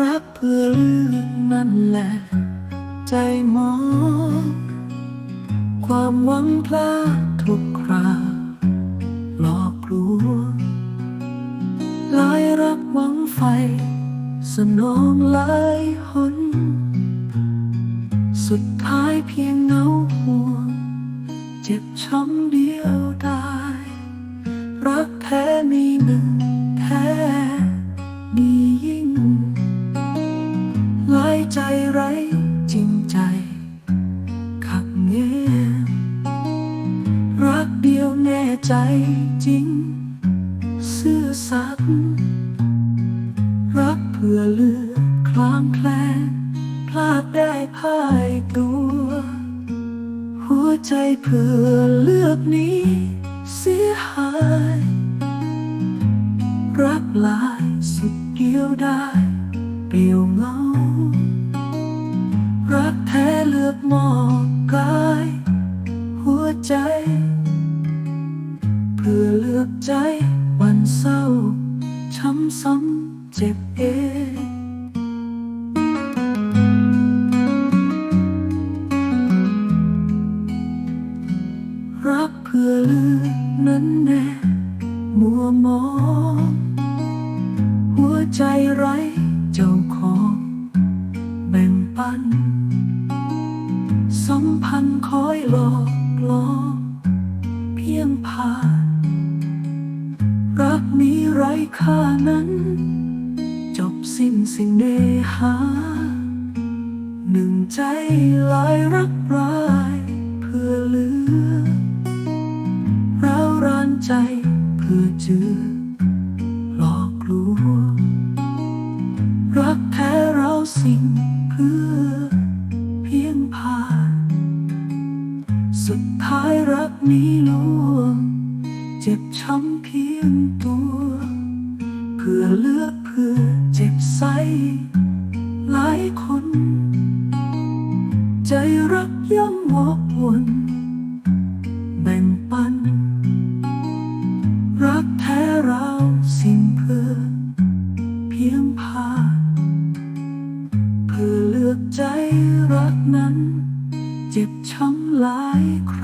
รักเพื่อเรื่องนั่นแหละ ใจมอง ความหวังพลาดทุกคราหลอกลวงหลายรักหวังไฟ สนองหลายหน สุดท้ายเพียงเงาห่วง เจ็บช้ำเดียวได้รักแท้มีหนึ่ง ใจไร้จริงใจ ขักเงมรักเดียวแน่ใจจริงซื่อสัตย์รักเพื่อเลือกคลางแคลงพลาดได้พ่ายตัว หัวใจเพื่อเลือกนี้ เสียหาย รักหลายสุดเดียวได้เปลี่ยวเงา เลือกมอบกายหัวใจ เพื่อเลือกใจวันเศร้า ช้ำซ้ำเจ็บเองรักเพื่อเลือกนั้นแน่มัวมอง หัวใจไร้เจ้าของ แบ่งปัน ค่านั้น จบสิ้นสิ่งเนหา หนึ่งใจหลายรักร้ายเพื่อเหลือร้าวรานใจเพื่อเจือหลอกลวงรักแท้เราสิ่งเพื่อเพียงผ่านสุดท้ายรักนี้ลวง เจ็บช้ำเพียงตัว พื่อเลือกเพื่อเจ็บใสหลายคน ใจรักย่อมวกวนแบ่งปัน รักแท้เราสิ้นเพื่อ เพียงผาเพื่อเลือกใจรักนั้น เจ็บช้ำหลายครา